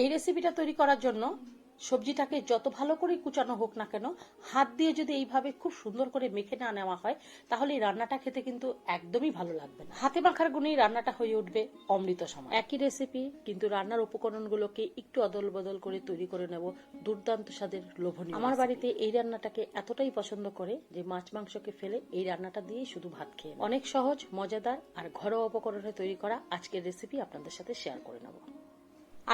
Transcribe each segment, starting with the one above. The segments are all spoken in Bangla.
এই রেসিপিটা তৈরি করার জন্য সবজিটাকে যত ভালো করে কুচানো হোক না কেন হাত দিয়ে যদি এইভাবে খুব সুন্দর করে মেখে না নেওয়া হয় তাহলে এই রান্নাটা খেতে কিন্তু একদমই ভালো লাগবে না। হাতে মাখার গুণেই রান্নাটা হয়ে উঠবে অমৃত সময়। একই রেসিপি কিন্তু রান্নার উপকরণগুলোকে একটু অদল বদল করে তৈরি করে নেব দুর্দান্ত স্বাদের লোভনীয় আমার বাড়িতে এই রান্নাটাকে এতটাই পছন্দ করে যে মাছ মাংসকে ফেলে এই রান্নাটা দিয়েই শুধু ভাত খেয়ে অনেক সহজ মজাদার আর ঘরোয়া উপকরণে তৈরি করা আজকের রেসিপি আপনাদের সাথে শেয়ার করে নেব।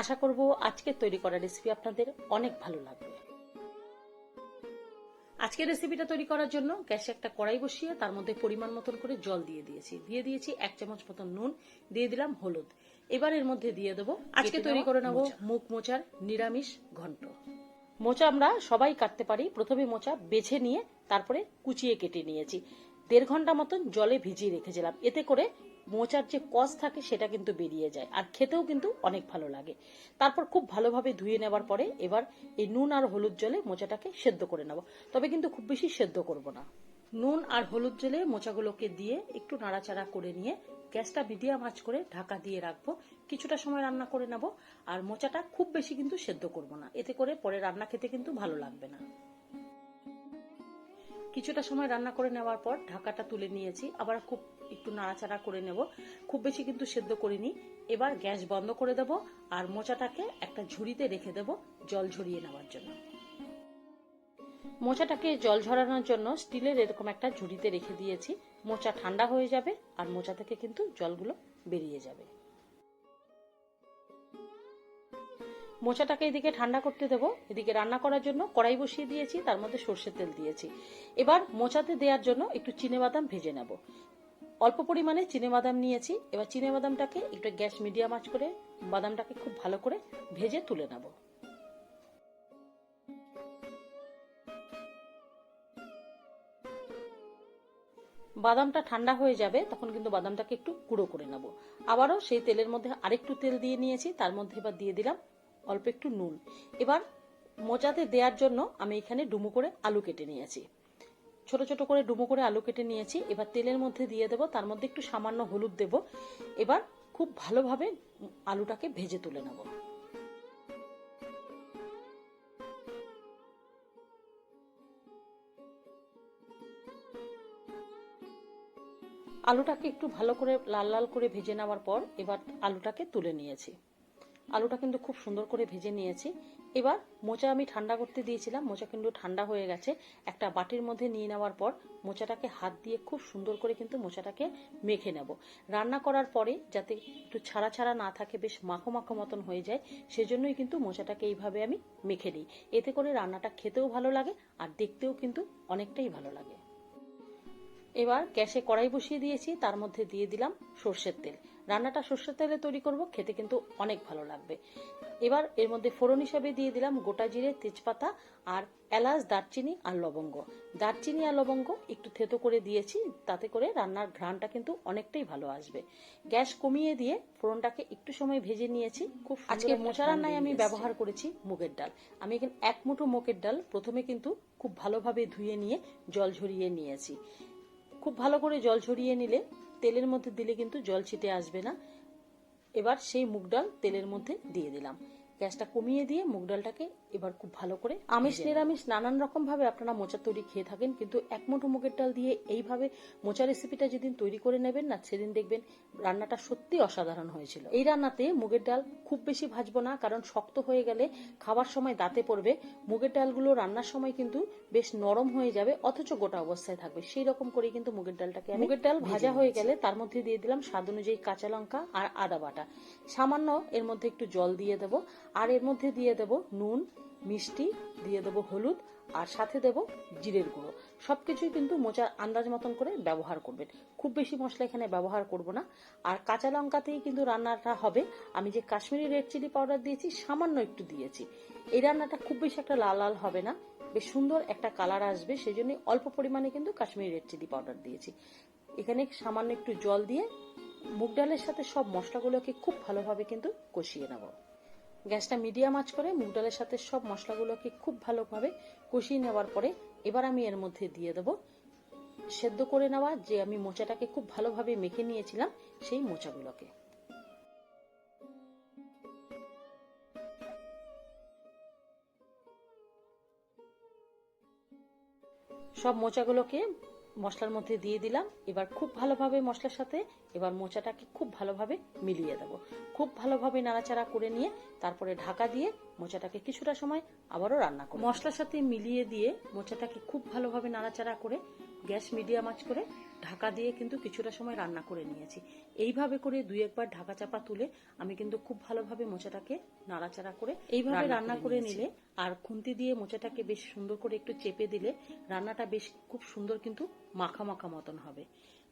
আশা করব আজকের তৈরি করা রেসিপি আপনাদের অনেক ভালো লাগবে। আজকের রেসিপিটা তৈরি করার জন্য গ্যাসে একটা কড়াই বসিয়ে তার মধ্যে পরিমাণ মতন করে জল দিয়ে দিয়েছি। দিয়ে দিয়েছি এক চামচ মতন নুন দিয়ে দিলাম হলুদ। এবার এর মধ্যে দিয়ে দেবো আজকে তৈরি করে নেব মুখ মোচার নিরামিষ ঘন্ট। মোচা আমরা সবাই কাটতে পারি। প্রথমে মোচা বেছে নিয়ে তারপরে কুচিয়ে কেটে নিয়েছি। দেড় ঘণ্টা মতন জলে ভিজিয়ে রেখেছিলাম। এতে করে মোচার যে কস থাকে সেটা কিন্তু বেরিয়ে যায়। আর খেতেও কিন্তু অনেক ভালো লাগে। তারপর খুব ভালোভাবে ধুয়ে নেবার পরে এবার এই নুন আর হলুদ জলে মোচাটাকে সেদ্ধ করে নেব। তবে কিন্তু খুব বেশি সেদ্ধ করব না। নুন আর হলুদ জলে মোচাগুলোকে দিয়ে একটু নাড়াচাড়া করে নিয়ে গ্যাসটা মিডিয়াম আঁচ করে ঢাকা দিয়ে রাখব। কিছুটা সময় রান্না করে নেব। আর মোচাটা খুব বেশি কিন্তু সেদ্ধ করব না। এতে করে পরে রান্না খেতে কিন্তু ভালো লাগবে না। কিছুটা সময় রান্না করে নেওয়ার পর ঢাকাটা তুলে নিয়েছি। আবার খুব একটু নাড়াচাড়া করে নেব। খুব বেশি কিন্তু সেদ্ধ করিনি। এবার গ্যাস বন্ধ করে দেব আর মোচাটাকে একটা ঝুড়িতে রেখে দেব জল ঝরিয়ে নেওয়ার জন্য। মোচাটাকে জল ঝরানোর জন্য স্টিলের এরকম একটা ঝুড়িতে রেখে দিয়েছি। মোচা ঠান্ডা হয়ে যাবে আর মোচা থেকে কিন্তু জলগুলো বেরিয়ে যাবে। মোচাটাকে এদিকে ঠান্ডা করতে দেবো। এদিকে রান্না করার জন্য কড়াই বসিয়ে দিয়েছি, তার মধ্যে সর্ষের তেল দিয়েছি। এবার মোচাতে দেওয়ার জন্য একটু চিনে বাদাম ভেজে নেব। অল্প পরিমাণে চিনে বাদাম নিয়েছি। এবার চিনে বাদামটাকে একটু গ্যাস মিডিয়াম আঁচ করে বাদামটাকে খুব ভালো করে ভেজে তুলে নেব। বাদামটা ঠান্ডা হয়ে যাবে, তখন কিন্তু বাদামটাকে একটু গুঁড়ো করে নেব। আবারও সেই তেলের মধ্যে আরেকটু তেল দিয়ে নিয়েছি, তার মধ্যে এবার দিয়ে দিলাম অল্প একটু নুন। এবার মোচাতে দেওয়ার জন্য আমি এখানে ডুমু করে আলু কেটে নিয়েছি। ছোট ছোট করে ডুমো করে আলু কেটে নিয়েছি। এবার তেলের মধ্যে দিয়ে দেব, তার মধ্যে একটু সামান্য হলুদ দেব। এবার খুব ভালোভাবে আলুটাকে ভেজে তুলে নেব। আলুটাকে একটু ভালো করে লাল লাল করে ভেজে নেওয়ার পর এবার আলুটাকে তুলে নিয়েছি। আলুটা কিন্তু খুব সুন্দর করে ভেজে নিয়েছি। এবার মোচা আমি ঠান্ডা করতে দিয়েছিলাম, মোচা কিন্তু ঠান্ডা হয়ে গেছে। একটা বাটির মধ্যে নিয়ে নেওয়ার পর মোচাটাকে হাত দিয়ে খুব সুন্দর করে কিন্তু মোচাটাকে মেখে নেব। রান্না করার পরে যাতে একটু ছাড়া ছাড়া না থাকে, বেশ মাখো মাখো মতন হয়ে যায়, সেজন্যই কিন্তু মোচাটাকে এইভাবে আমি মেখে নিই। এতে করে রান্নাটা খেতেও ভালো লাগে আর দেখতেও কিন্তু অনেকটাই ভালো লাগে। এবার গ্যাসে কড়াই বসিয়ে দিয়েছি, তার মধ্যে দিয়ে দিলাম সর্ষের তেল। রান্নাটা সর্ষের তেলে তৈরি করব খেতে কিন্তু অনেক ভালো লাগবে। এবার এর মধ্যে ফোড়ন হিসাবে দিয়ে দিলাম গোটা জিরে তেজপাতা আর এলাচ দারচিনি আর লবঙ্গ। দারচিনি আর লবঙ্গ একটু থেতো করে দিয়েছি তাতে করে রান্নার ঘ্রাণটা কিন্তু অনেকটাই ভালো আসবে। গ্যাস কমিয়ে দিয়ে ফোড়নটাকে একটু সময় ভেজে নিয়েছি। খুব আজকে মোচা রান্নায় আমি ব্যবহার করেছি মুগের ডাল। আমি এখানে এক মুঠো মুগের ডাল প্রথমে কিন্তু খুব ভালোভাবে ধুয়ে নিয়ে জল ঝরিয়ে নিয়েছি। খুব ভালো করে জল ঝরিয়ে নিলে তেলের মধ্যে দিলে কিন্তু জল ছিটে আসবে না। এবার সেই মুগ ডাল তেলের মধ্যে দিয়ে দিলাম। গ্যাসটা কমিয়ে দিয়ে মুগ ডালটাকে এবার খুব ভালো করে আমিষ নিরামিষ নানান রকম ভাবে আপনারা মোচা তৈরি খেয়ে থাকেন কিন্তু এক মুঠো মুগের ডাল দিয়ে এইভাবে মোচা রেসিপিটা যেদিন তৈরি করে নেবেন না সেদিন দেখবেন রান্নাটা সত্যি অসাধারণ হয়েছিল। এই রান্নাতে মুগের ডাল খুব বেশি ভাজবো না কারণ শক্ত হয়ে গেলে খাবার সময় দাঁতে পড়বে। মুগের ডালগুলো রান্নার সময় কিন্তু বেশ নরম হয়ে যাবে অথচ গোটা অবস্থায় থাকবে। সেই রকম করে কিন্তু মুগের ডালটাকে মুগের ডাল ভাজা হয়ে গেলে তার মধ্যে দিয়ে দিলাম স্বাদ অনুযায়ী কাঁচা লঙ্কা আর আদা বাটা। সামান্য এর মধ্যে একটু জল দিয়ে দেব। আর এর মধ্যে দিয়ে দেব নুন, মিষ্টি, দিয়ে দেব হলুদ, আর সাথে দেব জিরের গুঁড়ো। সবকিছুই কিন্তু মোচার আন্দাজ মতন করে ব্যবহার করবেন। খুব বেশি মশলা এখানে ব্যবহার করব না। আর কাঁচা লঙ্কাতেই কিন্তু রান্নাটা হবে। আমি যে কাশ্মীরি রেড চিলি পাউডার দিয়েছি, সামান্য একটু দিয়েছি। এই রান্নাটা খুব বেশি একটা লাল লাল হবে না। বেশ সুন্দর একটা কালার আসবে সেই জন্য অল্প পরিমাণে কিন্তু কাশ্মীরি রেড চিলি পাউডার দিয়েছি। এখানে সামান্য একটু জল দিয়ে মুগ ডালের সাথে সব মশলাগুলোকে খুব ভালোভাবে কিন্তু কষিয়ে নেব। গ্যাসটা মিডিয়াম আঁচ করে মুগ ডালের সাথে সব মশলাগুলোকে খুব ভালোভাবে কষিয়ে নেওয়ার পরে এবার আমি এর মধ্যে দিয়ে দেবো সেদ্ধ করে নেওয়া যে আমি মোচাটাকে খুব ভালোভাবে মেখে নিয়েছিলাম সেই মোচাগুলোকে। সব মোচাগুলোকে মশলার মধ্যে দিয়ে দিলাম। এবার খুব ভালোভাবে মশলার সাথে এবার মোচাটাকে খুব ভালোভাবে মিলিয়ে দেবো। খুব ভালোভাবে নাড়াচাড়া করে নিয়ে তারপরে ঢাকা দিয়ে মোচাটাকে কিছুটা সময় আবারও রান্না করব মশলার সাথে মিলিয়ে দিয়ে মোচাটাকে খুব ভালোভাবে নাড়াচাড়া করে গ্যাস মিডিয়াম আঁচ করে ঢাকা দিয়ে কিন্তু কিছুটা সময় রান্না করে নিয়েছি। এইভাবে করে দুই একবার ঢাকা চাপা তুলে আমি কিন্তু খুব ভালোভাবে মোচাটাকে নাড়াচাড়া করে এইভাবে রান্না করে নিলে আর খুন্তি দিয়ে মোচাটাকে বেশ সুন্দর করে একটু চেপে দিলে রান্নাটা বেশ খুব সুন্দর কিন্তু মাখা মাখা মতন হবে।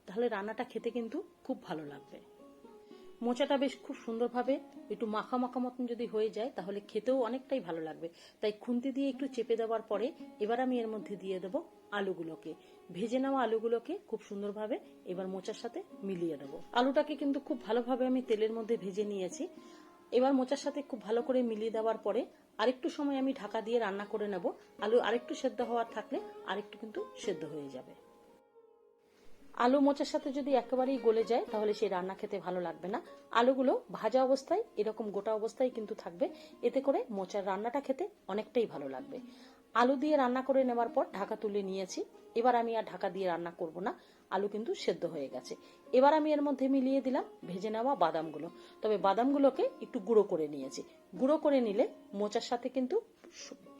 তাহলে রান্নাটা খেতে কিন্তু খুব ভালো লাগবে। মোচাটা বেশ খুব সুন্দরভাবে একটু মাখা মাখা মতন যদি হয়ে যায়, তাহলে খেতেও অনেকটাই ভালো লাগবে। তাই খুন্তি দিয়ে একটু চেপে দেওয়ার পরে এবার আমি এর মধ্যে দিয়ে দেবো আলুগুলোকে। ভেজে নেওয়া আলুগুলোকে খুব সুন্দরভাবে এবার মোচার সাথে মিলিয়ে দেবো। আলুটাকে কিন্তু খুব ভালোভাবে আমি তেলের মধ্যে ভেজে নিয়েছি। এবার মোচার সাথে খুব ভালো করে মিলিয়ে দেওয়ার পরে আরেকটু সময় আমি ঢাকা দিয়ে রান্না করে নেব। আলু আরেকটু সেদ্ধ হওয়ার থাকলে আরেকটু কিন্তু সেদ্ধ হয়ে যাবে। আলু মোচার সাথে যদি একেবারেই গলে যায়, তাহলে সেই রান্না খেতে ভালো লাগবে না। আলুগুলো ভাজা অবস্থায়, এরকম গোটা অবস্থায় কিন্তু থাকবে। এতে করে মোচার রান্নাটা খেতে অনেকটাই ভালো লাগবে। আলু দিয়ে রান্না করে নেওয়ার পর ঢাকা তুলে নিয়েছি। এবার আমি আর ঢাকা দিয়ে রান্না করব না। আলু কিন্তু সেদ্ধ হয়ে গেছে। এবার আমি এর মধ্যে মিলিয়ে দিলাম ভেজে নেওয়া বাদামগুলো। তবে বাদামগুলোকে একটু গুঁড়ো করে নিয়েছি। গুঁড়ো করে নিলে মোচার সাথে কিন্তু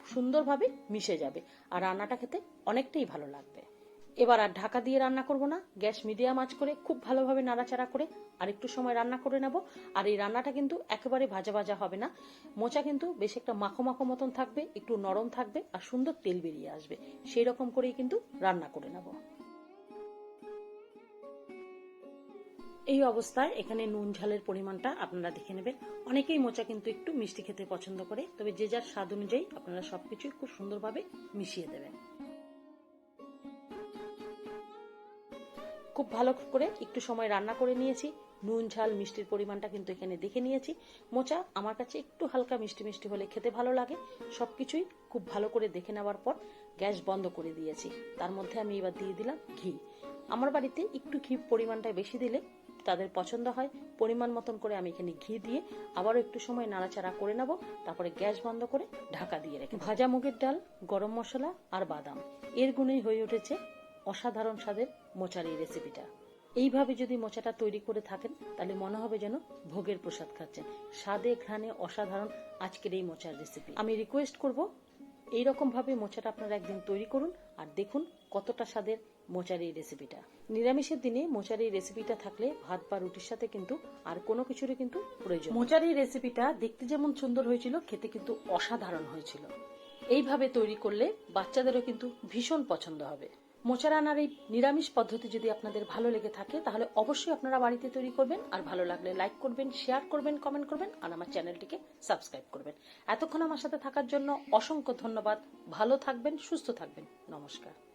সুন্দরভাবে মিশে যাবে। আর রান্নাটা খেতে অনেকটাই ভালো লাগবে। এবার আর ঢাকা দিয়ে রান্না করব না। গ্যাস মিডিয়াম আঁচ করে, খুব ভালোভাবে নাড়াচাড়া করে, আর একটু সময় রান্না করে নেব। আর এই রান্নাটা কিন্তু একেবারে ভাজা ভাজা হবে না। মোচা কিন্তু বেশ একটা মাখো মাখো মতন থাকবে, একটু নরম থাকবে আর সুন্দর তেল বেরিয়ে আসবে। সেই রকম করেই কিন্তু রান্না করে নেব। এই অবস্থায় এখানে নুন ঝালের পরিমাণটা আপনারা দেখে নেবেন। অনেকেই মোচা কিন্তু একটু মিষ্টি খেতে পছন্দ করে, তবে যে যার স্বাদ অনুযায়ী আপনারা সবকিছুই খুব সুন্দরভাবে মিশিয়ে দেবেন। খুব ভালো করে একটু সময় রান্না করে নিয়েছি। নুন, ঝাল, মিষ্টির পরিমাণটা কিন্তু এখানে দেখে নিয়েছি। মোচা আমার কাছে একটু হালকা মিষ্টি মিষ্টি হলে খেতে ভালো লাগে। সবকিছুই খুব ভালো করে দেখে নেওয়ার পর গ্যাস বন্ধ করে দিয়েছি। তার মধ্যে আমি এবার দিয়ে দিলাম ঘি। আমার বাড়িতে একটু ঘি পরিমাণটা বেশি দিলে তাদের পছন্দ হয়। পরিমাণ মতন করে আমি এখানে ঘি দিয়ে আবারও একটু সময় নাড়াচাড়া করে নেব। তারপরে গ্যাস বন্ধ করে ঢাকা দিয়ে রেখে ভাজা মুগের ডাল, গরম মশলা আর বাদাম। এর গুণেই হয়ে উঠেছে অসাধারণ স্বাদের মোচার এই রেসিপিটা এইভাবে যদি মোচাটা তৈরি করে থাকেন, তাহলে মনে হবে যেন ভোগের প্রসাদ খাচ্ছেন। স্বাদে, ঘ্রাণে অসাধারণ আজকের এই মোচার রেসিপি আমি রিকোয়েস্ট করব এইরকম ভাবে মোচাটা আপনারা একদিন তৈরি করুন আর দেখুন কতটা স্বাদের মোচার এই রেসিপিটা নিরামিষের দিনে মোচার এই রেসিপিটা থাকলে ভাত বা রুটির সাথে কিন্তু আর কোনো কিছুরই কিন্তু প্রয়োজন মোচার এই রেসিপিটা দেখতে যেমন সুন্দর হয়েছিল, খেতে কিন্তু অসাধারণ হয়েছিল। এইভাবে তৈরি করলে বাচ্চাদেরও কিন্তু ভীষণ পছন্দ হবে। মোচা রান্নার এই নিরামিষ পদ্ধতি যদি আপনাদের ভালো লেগে থাকে, তাহলে অবশ্যই আপনারা বাড়িতে তৈরি করবেন। আর ভালো লাগলে লাইক করবেন শেয়ার করবেন কমেন্ট করবেন, আর আমার চ্যানেলটিকে সাবস্ক্রাইব করবেন। এতক্ষণ আমার সাথে থাকার জন্য অসংখ্য ধন্যবাদ। ভালো থাকবেন, সুস্থ থাকবেন। নমস্কার।